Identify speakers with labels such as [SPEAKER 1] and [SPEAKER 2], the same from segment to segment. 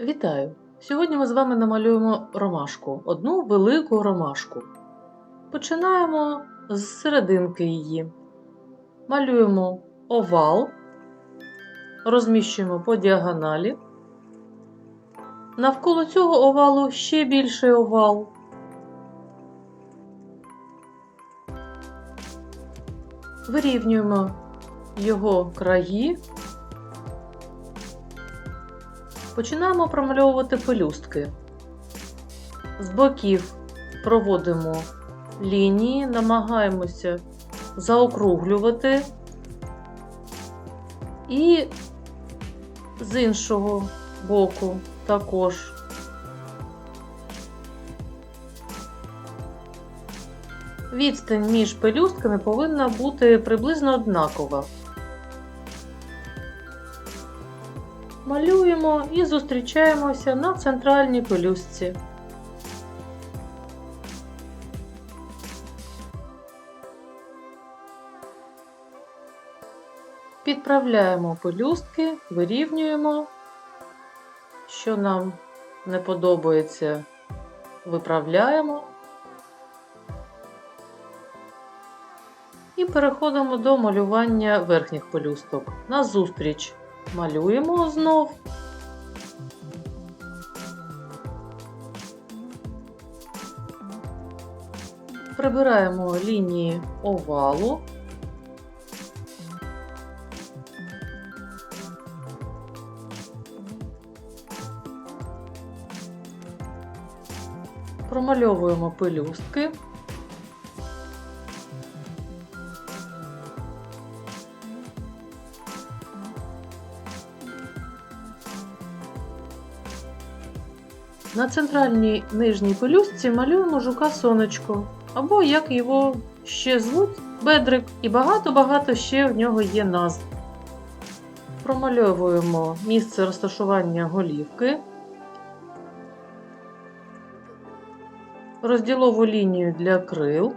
[SPEAKER 1] Вітаю! Сьогодні ми з вами намалюємо ромашку, одну велику ромашку. Починаємо з серединки її. Малюємо овал, розміщуємо по діагоналі. Навколо цього овалу ще більший овал. Вирівнюємо його краї Починаємо промальовувати пелюстки. З боків проводимо лінії, намагаємося заокруглювати і з іншого боку також. Відстань між пелюстками повинна бути приблизно однакова. Малюємо і зустрічаємося на центральній пелюстці. Підправляємо пелюстки, вирівнюємо, що нам не подобається, виправляємо. І переходимо до малювання верхніх пелюсток. Назустріч малюємо знов. Прибираємо лінії овалу. Промальовуємо пелюстки. На центральній нижній пелюстці малюємо жука сонечко, або, як його ще звуть, бедрик, і багато-багато ще в нього є назв. Промальовуємо місце розташування голівки, розділову лінію для крил.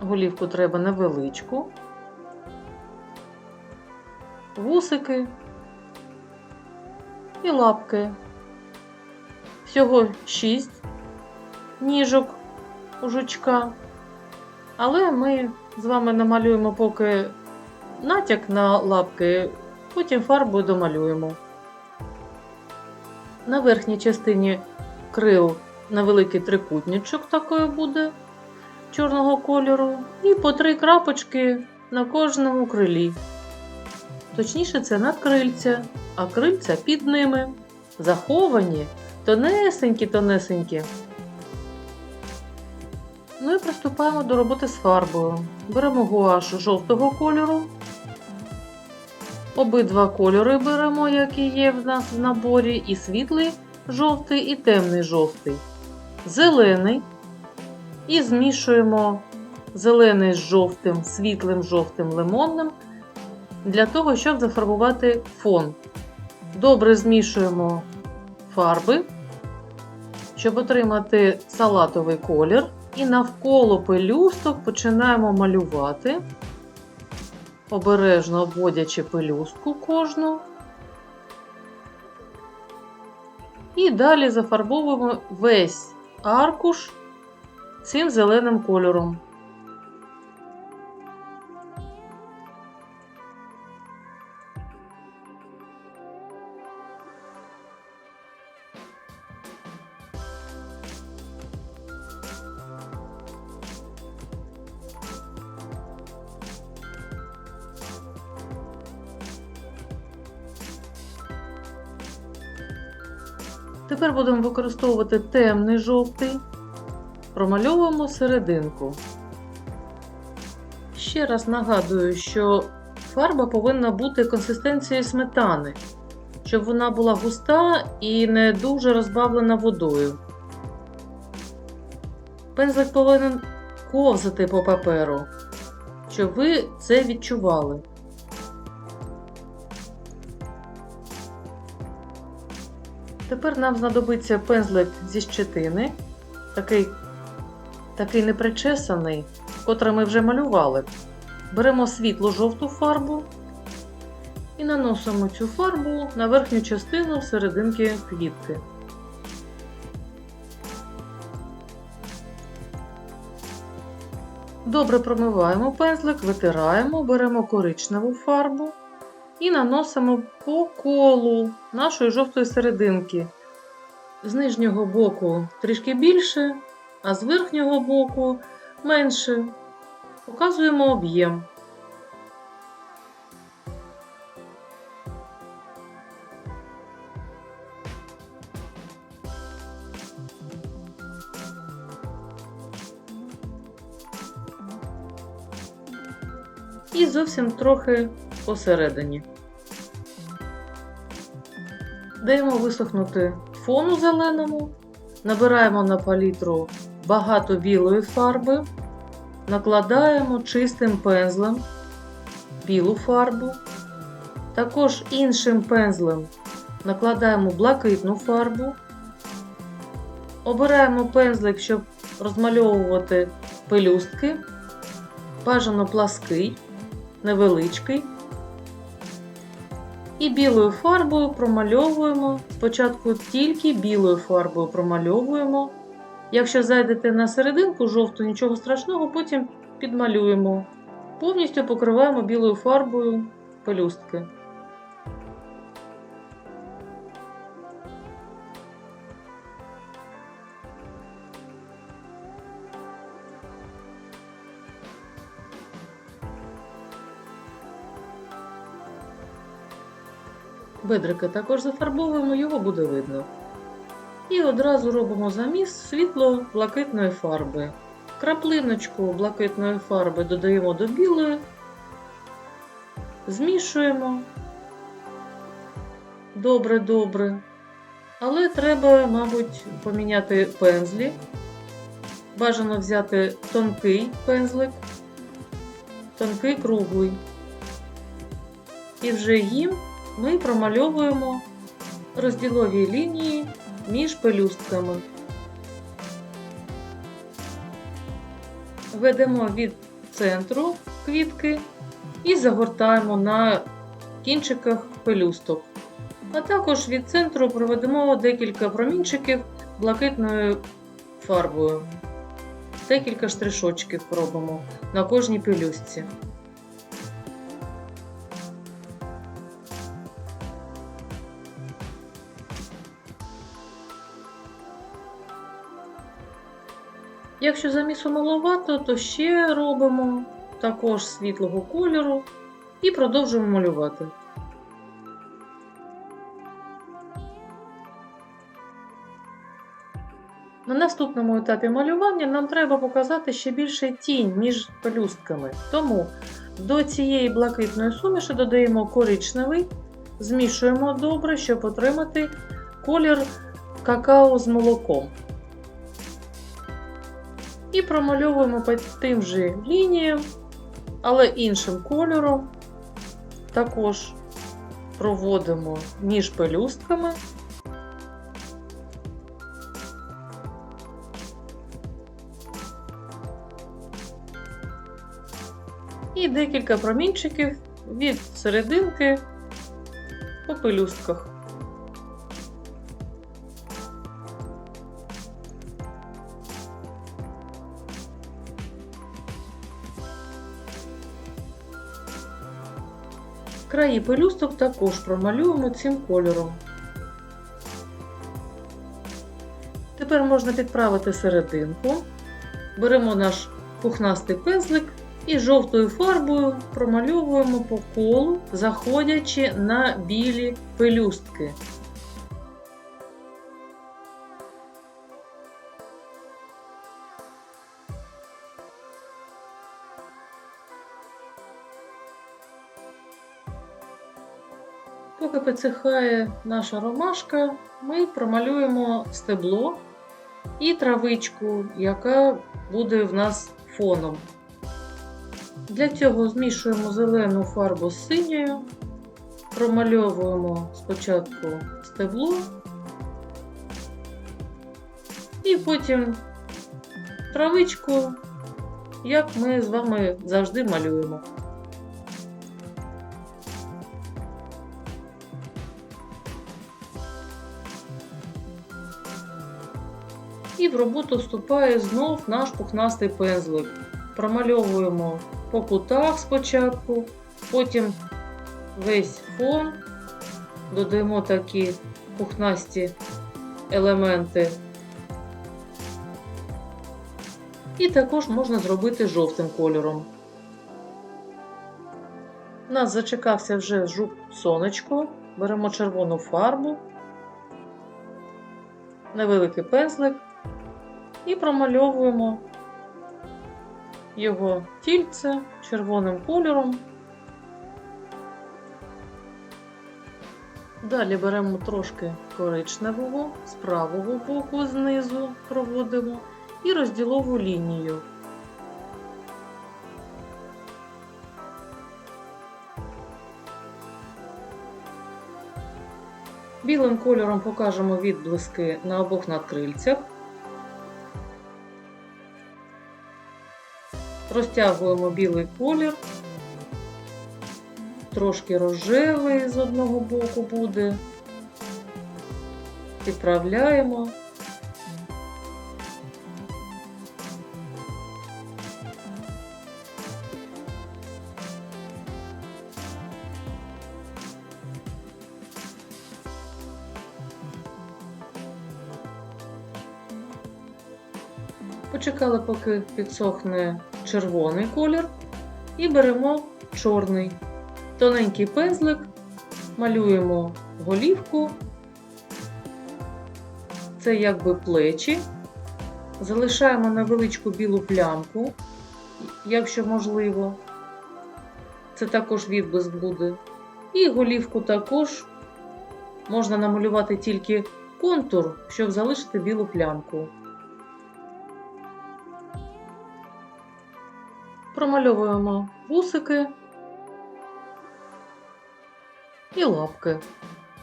[SPEAKER 1] Голівку треба невеличку, вусики і лапки. Всього 6 ніжок у жучка. Але ми з вами намалюємо поки натяк на лапки, потім фарбою домалюємо. На верхній частині крил невеликий трикутничок такий буде чорного кольору. І по три крапочки на кожному крилі. Точніше, це надкрильця, а крильця під ними. Заховані, тонесенькі-тонесенькі. Ну і приступаємо до роботи з фарбою. Беремо гуаш жовтого кольору. Обидва кольори беремо, які є в нас в наборі, і світлий жовтий, і темний жовтий. Зелений. І змішуємо зелений з жовтим, світлим жовтим лимонним для того, щоб зафарбувати фон. Добре змішуємо фарби, щоб отримати салатовий колір. І навколо пелюсток починаємо малювати, обережно обводячи пелюстку кожну. І далі зафарбовуємо весь аркуш цим зеленим кольором. Тепер будемо використовувати темний жовтий, промальовуємо серединку. Ще раз нагадую, що фарба повинна бути консистенцією сметани, щоб вона була густа і не дуже розбавлена водою. Пензлик повинен ковзати по паперу, щоб ви це відчували. Тепер нам знадобиться пензлик зі щетини, такий, такий непричесаний, котрий ми вже малювали. Беремо світло жовту фарбу і наносимо цю фарбу на верхню частину серединки квітки. Добре промиваємо пензлик, витираємо, беремо коричневу фарбу і наносимо по колу нашої жовтої серединки. З нижнього боку трішки більше, а з верхнього боку менше. Показуємо об'єм. І зовсім трохи посередині. Даємо висохнути фону зеленому, набираємо на палітру багато білої фарби, накладаємо чистим пензлем білу фарбу. Також іншим пензлем накладаємо блакитну фарбу. Обираємо пензлик, щоб розмальовувати пелюстки. Бажано плаский, невеличкий. І білою фарбою промальовуємо. Спочатку тільки білою фарбою промальовуємо. Якщо зайдете на серединку жовту, нічого страшного, потім підмалюємо. Повністю покриваємо білою фарбою пелюстки. Бедрика також зафарбовуємо, його буде видно. І одразу робимо заміс світло-блакитної фарби. Краплиночку блакитної фарби додаємо до білої, змішуємо. Добре-добре. Але треба, мабуть, поміняти пензлі. Бажано взяти тонкий пензлик, тонкий круглий. І вже їм ми промальовуємо розділові лінії між пелюстками. Ведемо від центру квітки і загортаємо на кінчиках пелюсток. А також від центру проведемо декілька промінчиків блакитною фарбою. Декілька штришочків робимо на кожній пелюстці. Якщо замісу маловато, то ще робимо також світлого кольору і продовжуємо малювати. На наступному етапі малювання нам треба показати ще більше тінь між пелюстками. Тому до цієї блакитної суміші додаємо коричневий, змішуємо добре, щоб отримати колір какао з молоком. І промальовуємо по тим же лініям, але іншим кольором. Також проводимо між пелюстками. І декілька промінчиків від серединки по пелюстках. Краї пелюсток також промалюємо цим кольором. Тепер можна підправити серединку. Беремо наш пухнастий пензлик і жовтою фарбою промальовуємо по колу, заходячи на білі пелюстки. Поки підсихає наша ромашка, ми промалюємо стебло і травичку, яка буде в нас фоном. Для цього змішуємо зелену фарбу з синьою, промальовуємо спочатку стебло і потім травичку, як ми з вами завжди малюємо. І в роботу вступає знов наш пухнастий пензлик. Промальовуємо по кутах спочатку, потім весь фон, додаємо такі пухнасті елементи. І також можна зробити жовтим кольором. У нас зачекався вже жук сонечко. Беремо червону фарбу, невеликий пензлик і промальовуємо його тільце червоним кольором. Далі беремо трошки коричневого з правого боку знизу проводимо і розділову лінію. Білим кольором покажемо відблиски на обох надкрильцях. Розтягуємо білий колір, трошки рожевий з одного боку буде. Підправляємо. Почекали, поки підсохне червоний колір, і беремо чорний. Тоненький пензлик, малюємо голівку, це якби плечі, залишаємо невеличку білу плямку, якщо можливо. Це також відблиск буде. І голівку також можна намалювати тільки контур, щоб залишити білу плямку. Промальовуємо вусики і лапки.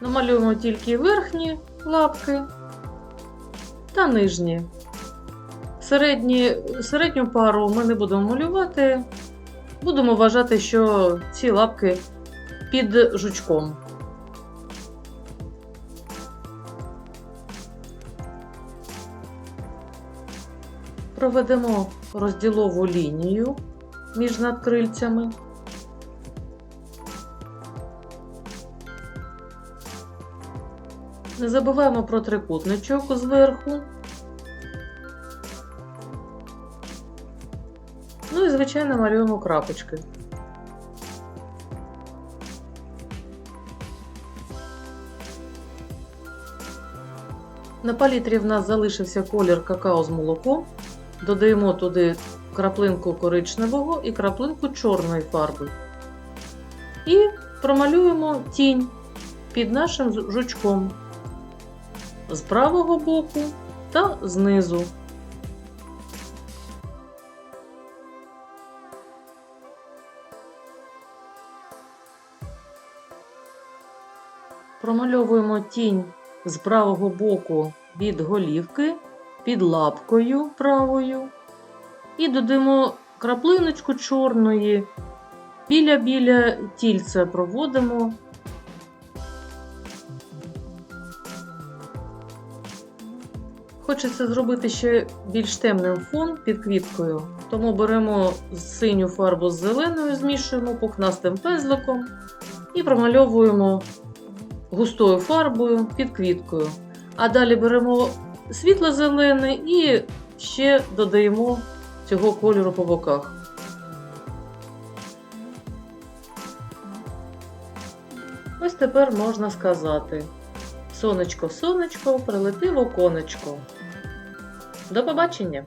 [SPEAKER 1] Намалюємо тільки верхні лапки та нижні. Середні, середню пару ми не будемо малювати. Будемо вважати, що ці лапки під жучком. Проведемо розділову лінію між надкрильцями. Не забуваємо про трикутничок зверху. Ну і, звичайно, малюємо крапочки. На палітрі в нас залишився колір какао з молоком. Додаємо туди краплинку коричневого і краплинку чорної фарби. І промалюємо тінь під нашим жучком з правого боку та знизу. Промальовуємо тінь з правого боку від голівки, під лапкою правою. І додаємо краплиночку чорної, біля-біля тільця проводимо. Хочеться зробити ще більш темним фон під квіткою, тому беремо синю фарбу з зеленою, змішуємо пухнастим пензликом і промальовуємо густою фарбою під квіткою. А далі беремо світло-зелений і ще додаємо цього кольору по боках. Ось тепер можна сказати: сонечко, сонечко, прилетив оконечко. До побачення!